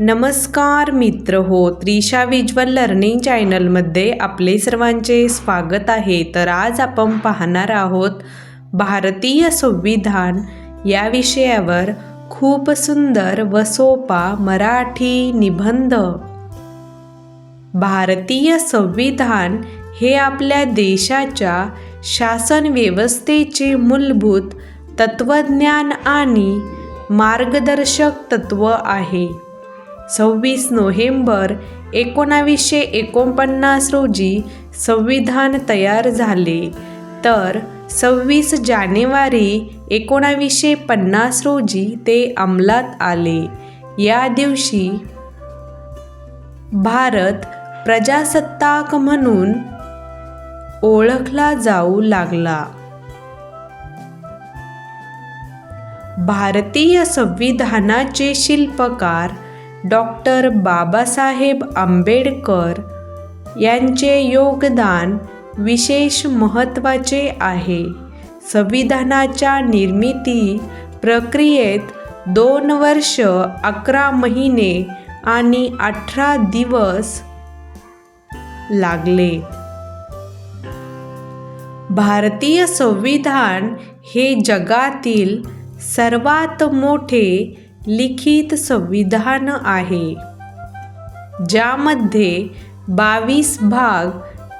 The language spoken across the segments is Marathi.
नमस्कार मित्र हो त्रिशा विज्वल लर्निंग चॅनलमध्ये आपले सर्वांचे स्वागत आहे. तर आज आपण पाहणार आहोत भारतीय संविधान या विषयावर खूप सुंदर व सोपा मराठी निबंध. भारतीय संविधान हे आपल्या देशाच्या शासन व्यवस्थेचे मूलभूत तत्त्वज्ञान आणि मार्गदर्शक तत्त्व आहे. सव्वीस नोव्हेंबर एकोणावीसशे एकोणपन्नास रोजी संविधान तयार झाले. तर सव्वीस जानेवारी एकोणावीसशे पन्नास रोजी ते अंमलात आले. या दिवशी भारत प्रजासत्ताक म्हणून ओळखला जाऊ लागला. भारतीय संविधानाचे शिल्पकार डॉक्टर बाबासाहेब आंबेडकर यांचे योगदान विशेष महत्त्वाचे आहे. संविधानाच्या निर्मिती प्रक्रियेत दोन वर्ष अकरा महिने आणि अठरा दिवस लागले. भारतीय संविधान हे जगातील सर्वात मोठे लिखित संविधान आहे ज्यामध्ये बावीस भाग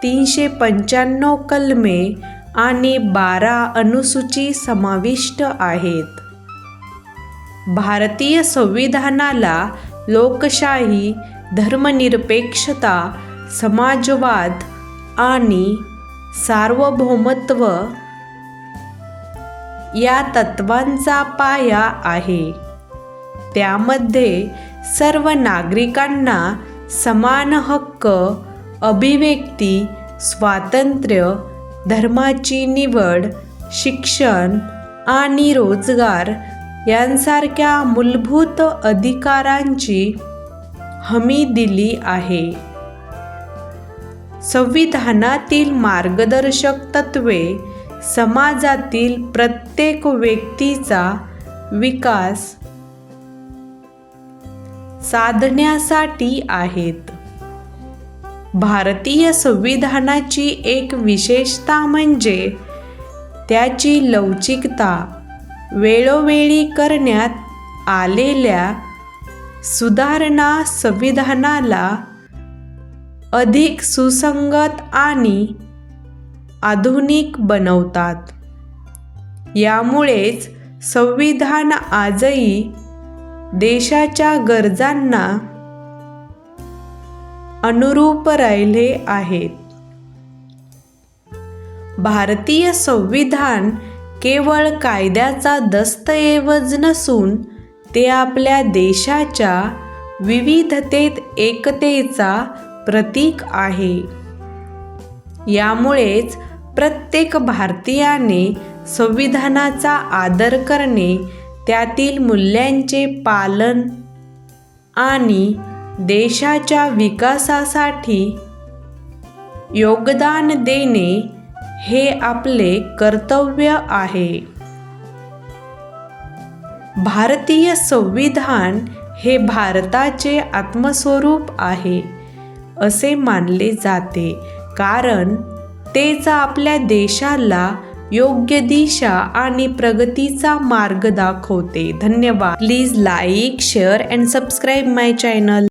तीनशे पंच्याण्णव कलमे आणि बारा अनुसूची समाविष्ट आहेत. भारतीय संविधानाला लोकशाही धर्मनिरपेक्षता समाजवाद आणि सार्वभौमत्व या तत्वांचा पाया आहे. त्यामध्ये सर्व नागरिकांना समान हक्क अभिव्यक्ती स्वातंत्र्य धर्माची निवड शिक्षण आणि रोजगार यांसारख्या मूलभूत अधिकारांची हमी दिली आहे. संविधानातील मार्गदर्शक तत्त्वे समाजातील प्रत्येक व्यक्तीचा विकास साधण्यासाठी आहेत. भारतीय संविधानाची एक विशेषता म्हणजे त्याची लवचिकता वेळोवेळी करण्यात आलेल्या सुधारणा संविधानाला अधिक सुसंगत आणि आधुनिक बनवतात. यामुळेच संविधान आजही देशाच्या गरजांना अनुरूप राहिले आहेत. भारतीय संविधान केवळ कायद्याचा दस्तऐवज नसून ते आपल्या देशाच्या विविधतेत एकतेचा प्रतीक आहे. यामुळेच प्रत्येक भारतीयाने संविधानाचा आदर करणे त्यातील मूल्यांचे पालन आणि देशाच्या विकासासाठी योगदान देणे हे आपले कर्तव्य आहे. भारतीय संविधान हे भारताचे आत्मस्वरूप आहे असे मानले जाते. कारण तेच आपल्या देशाला योग्य दिशा आणि प्रगतीचा मार्ग दाखवते. धन्यवाद. Please like share and subscribe my channel